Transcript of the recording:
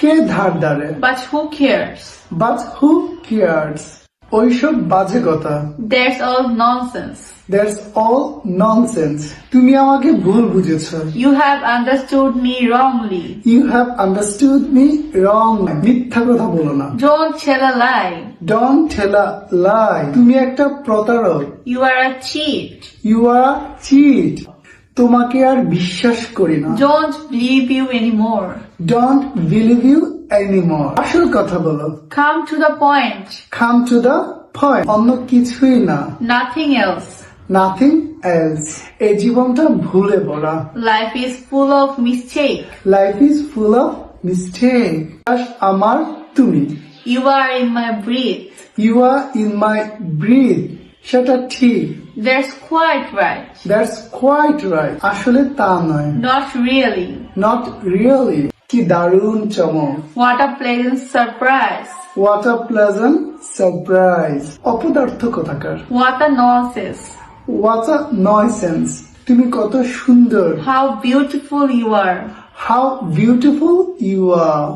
কে ধার ধারে But who cares? But who cares ওইসব বাজে কথা That's all nonsense. That's all nonsense তুমি আমাকে ভুল বুঝেছ You have understood me wrongly. You have understood me wrong মিথ্যা কথা বলো না Don't tell a lie. ডন ঠেলা লাই তুমি একটা প্রতারক You are a cheat. You are cheat তোমাকে আর বিশ্বাস করি না Don't believe you anymore. Don't believe you anymore আসল কথা বলো Come to the point. Come to the point অন্য কিছুই না Nothing else. নাথিং এলস এই জীবনটা ভুলে ভরা life is full of mistake. Life is full of mistake আমার তুমি you are in my breath. You are in my breath সেটা ঠিক That's quite right. That's quite right আসলে তা নয় Not really. নট রিয়েলি কি দারুণ চমক What a pleasant surprise. What a pleasant surprise অপদার্থ কথাকার What a nonsense. What a nonsense তুমি কত সুন্দর How beautiful you are. How beautiful you are